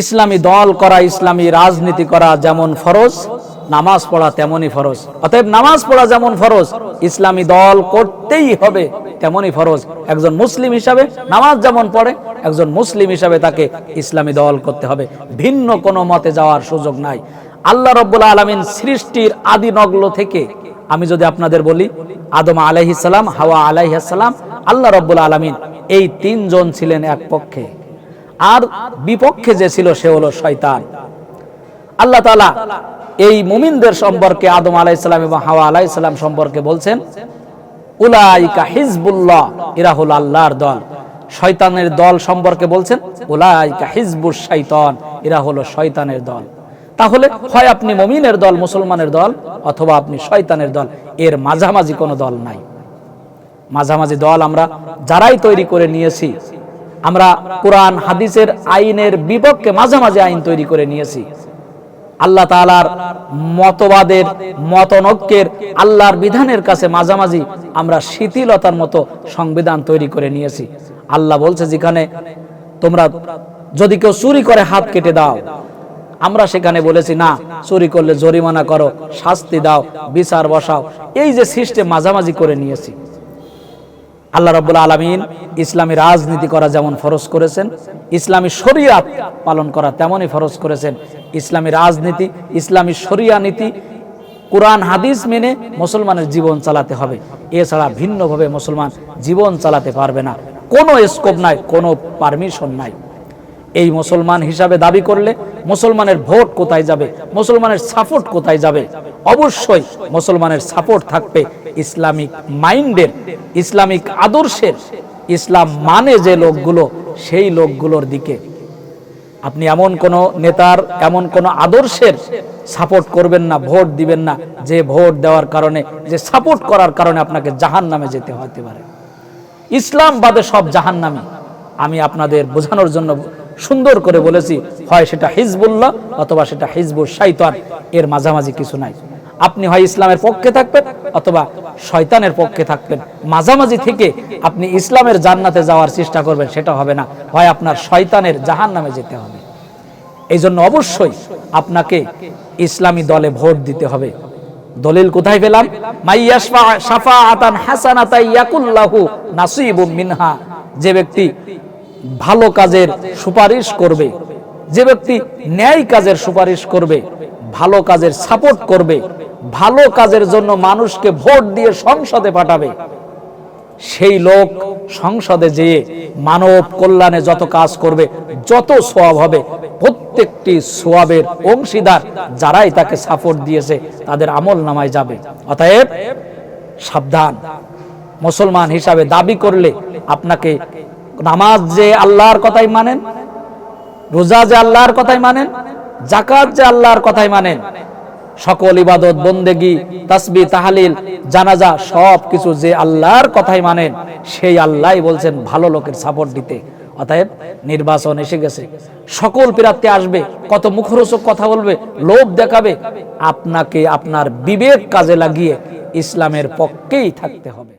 ইসলামী দল করা, ইসলামী রাজনীতি করা যেমন ফরজ, নামাজ পড়া তেমনই ফরজ। অতএব নামাজ পড়া যেমন ফরজ, ইসলামী দল করতেই হবে তেমনই ফরজ। একজন মুসলিম হিসাবে নামাজ যেমন পড়ে, একজন মুসলিম হিসাবে তাকে ইসলামী দল করতে হবে। ভিন্ন কোনো মতে যাওয়ার সুযোগ নাই। আল্লাহ রব্বুল আলমিন সৃষ্টির আদি নগ্ন থেকে, আমি যদি আপনাদের বলি, আদম আলাইহিসাল্লাম হাওয়া আলাইহাসাল্লাম আল্লাহ রব্বুল আলমিন এই তিনজন ছিলেন এক পক্ষে। আর বিপক্ষে যে ছিল সে হলো শয়তান। আল্লাহ তালা এই মুমিনদের সম্পর্কে আদম আলাইসালাম এবং হাওয়া আলাইসালাম সম্পর্কে বলছেন, উলাইকা হিজবুল্লাহ, এরা হলো আল্লাহর দল। শয়তানের দল সম্পর্কে বলছেন, উলাইকা হিজবুর শৈতান এরা হলো শয়তানের দল। তাহলে হয় আপনি মমিনের দল, মুসলমানের দল, অথবা আপনি শয়তানের দল, এর মাঝামাঝি কোনো দল নাই। মাঝামাঝি দল আমরা যারাই তৈরি করে নিয়েছি আমরা কোরআন, হাদিসের আইনের বিপক্ষে মাঝামাঝি আইন তৈরি করে নিয়েছি। আল্লাহ তালার মতবাদের, মতনৈক্যের, আল্লাহর বিধানের কাছে মাঝামাঝি আমরা শিথিলতার মতো সংবিধান তৈরি করে নিয়েছি। আল্লাহ বলছে যেখানে তোমরা যদি কেউ চুরি করে হাত কেটে দাও, আমরা সেখানে বলেছি, না, চুরি করলে জরিমানা করো, শাস্তি দাও, বিচার বসাও। এই যে সিস্টেম মাঝামাঝি করে নিয়েছি। আল্লাহ রব্বুল আলমিন ইসলামী রাজনীতি করা যেমন ফরজ করেছেন, ইসলামী শরিয়াত পালন করা তেমনই ফরজ করেছেন। ইসলামী রাজনীতি, ইসলামী শরিয়া নীতি, কোরআন, হাদিস মেনে মুসলমানের জীবন চালাতে হবে। এছাড়া ভিন্নভাবে মুসলমান জীবন চালাতে পারবে না। কোনো স্কোপ নাই, কোনো পারমিশন নাই। এই মুসলমান হিসাবে দাবি করলে মুসলমানের ভোট কোথায় যাবে, মুসলমানের সাপোর্ট কোথায় যাবে? অবশ্যই মুসলমানের সাপোর্ট থাকবে। ইসলামিক মাইন্ডের, ইসলামিক আদর্শের ইসলাম মানে যে লোকগুলো, সেই লোকগুলোর দিকে। আপনি এমন কোন নেতার, এমন কোন আদর্শের সাপোর্ট করবেন না, ভোট দিবেন না, যে ভোট দেওয়ার কারণে, যে সাপোর্ট করার কারণে আপনাকে জাহান নামে যেতে হতে পারে। ইসলাম বাদে সব জাহান নামে আমি আপনাদের বোঝানোর জন্য সুন্দর করে বলেছি, হয় সেটা হিজবুল্লাহ অথবা সেটা হিজবুল শাইতান, এর মাঝামাঝি কিছু নাই। আপনি হয় ইসলামের পক্ষে থাকবেন অথবা শয়তানের পক্ষে থাকবেন। মাঝামাঝি থেকে আপনি ইসলামের জান্নাতে যাওয়ার চেষ্টা করবেন, সেটা হবে না। হয় আপনার শয়তানের জাহান নামে যেতে হবে। এই জন্য অবশ্যই আপনাকে ইসলামী দলে ভোট দিতে হবে। দলিল কোথায় পেলাম? মিনহা। যে ব্যক্তি ভালো কাজের সুপারিশ করবে, যে ব্যক্তি ন্যায় কাজের সুপারিশ করবে, ভালো কাজের সাপোর্ট করবে ভালো কাজের জন্য মানুষকে ভোট দিয়ে সংসদে পাঠাবে। সেই লোক সংসদে যেয়ে মানব কল্যাণে যত কাজ করবে, যত সোয়াব হবে, প্রত্যেকটি সোয়াবের অংশীদার যারাই তাকে সাপোর্ট দিয়েছে, তাদের আমল নামায় যাবে। অতএব সাবধান। মুসলমান হিসাবে দাবি করলে আপনাকে নামাজ যে আল্লাহর কথাই মানেন, রোজা যে আল্লাহর কথাই মানেন জাকাত যে আল্লাহর কথাই মানেন সকল ইবাদত, বন্দেগি, তাসবি, তাহালিল, জানাজা, সব কিছু যে আল্লাহর কথাই মানেন, সেই আল্লাহ বলছেন ভালো লোকের সাপোর্ট দিতে। অতএব নির্বাচন এসে গেছে। সকল প্রার্থী আসবে, কত মুখরোচক কথা বলবে, লোভ দেখাবে। আপনাকে আপনার বিবেক কাজে লাগিয়ে ইসলামের পক্ষেই থাকতে হবে।